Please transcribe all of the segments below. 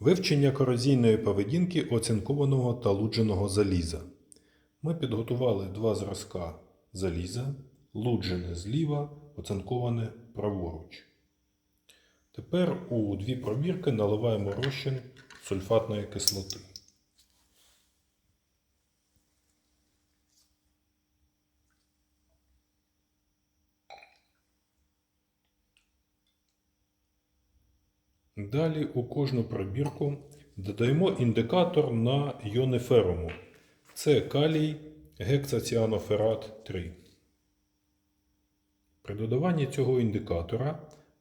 Вивчення корозійної поведінки оцинкованого та лудженого заліза. Ми підготували два зразка заліза, луджене зліва, оцинковане праворуч. Тепер у дві пробірки наливаємо розчин сульфатної кислоти. Далі у кожну пробірку додаємо індикатор на іони феруму. Це калій гексаціаноферат 3. При додаванні цього індикатора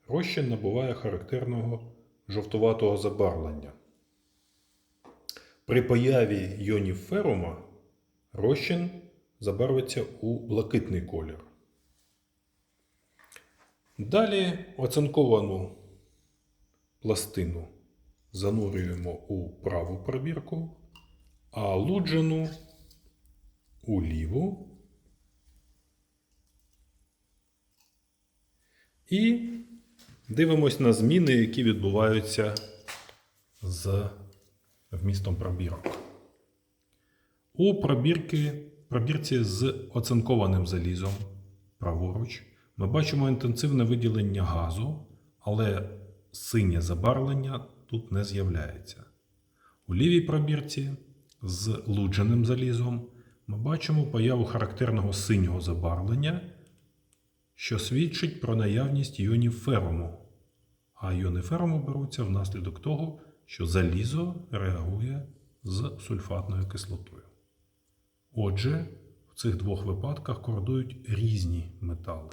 розчин набуває характерного жовтуватого забарвлення. При появі іонів ферума розчин забарвиться у блакитний колір. Далі оцинковану пластину занурюємо у праву пробірку, а луджену у ліву. І дивимось на зміни, які відбуваються з вмістом пробірок. У пробірки, пробірці з оцинкованим залізом праворуч ми бачимо інтенсивне виділення газу, але синє забарвлення тут не з'являється. У лівій пробірці з лудженим залізом ми бачимо появу характерного синього забарвлення, що свідчить про наявність іонів феруму. А іони феруму беруться внаслідок того, що залізо реагує з сульфатною кислотою. Отже, в цих двох випадках кородують різні метали.